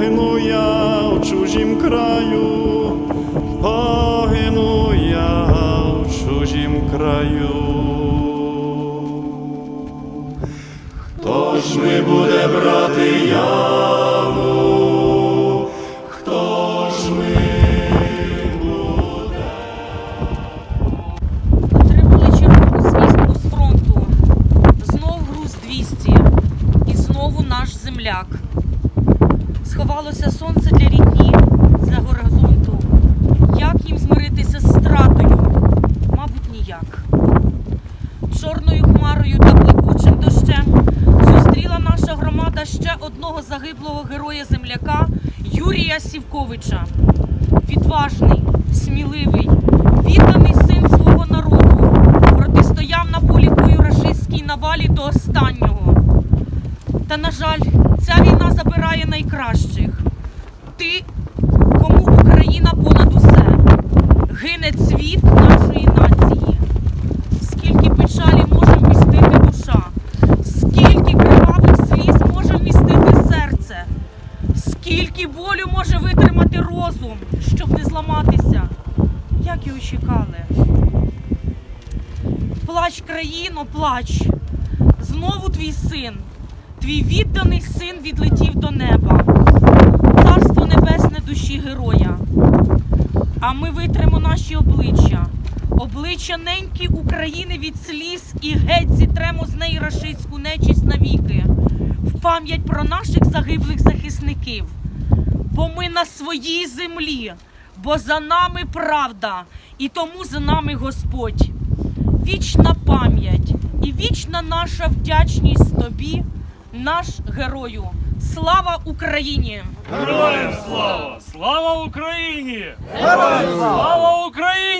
погину я в чужім краю, погину я в чужім краю. Хто ж ми буде брати яму? Хто ж ми буде? Отримали чергову звістку з фронту. Знов груз 200. І знову наш земляк. Сховалося сонце для рідні за горизонту. Як їм змиритися з стратою? Мабуть, ніяк. Чорною хмарою та плекучим дощем зустріла наша громада ще одного загиблого героя земляка Юрія Сівковича. Відважний, сміливий, відданий син свого народу, протистояв на полі бою рашистській навалі до останнього. Та, на жаль, ця війна забирає найкращих. Ти, кому Україна понад усе, гине цвіт нашої нації. Скільки печалі може вмістити душа, скільки кривавих сліз може вмістити серце, скільки болю може витримати розум, щоб не зламатися, як і чекали. Плач, країно, плач. Знову твій син, твій відданий син відлетів до неба. Царство небесне душі героя. А ми витримо наші обличчя, обличчя неньки України від сліз і геть зітремо з неї рашистську нечість навіки, в пам'ять про наших загиблих захисників. Бо ми на своїй землі, бо за нами правда, і тому за нами Господь. Вічна пам'ять і вічна наша вдячність тобі, наш герою. Слава Україні! Героям слава! Слава Україні! Героям слава Україні!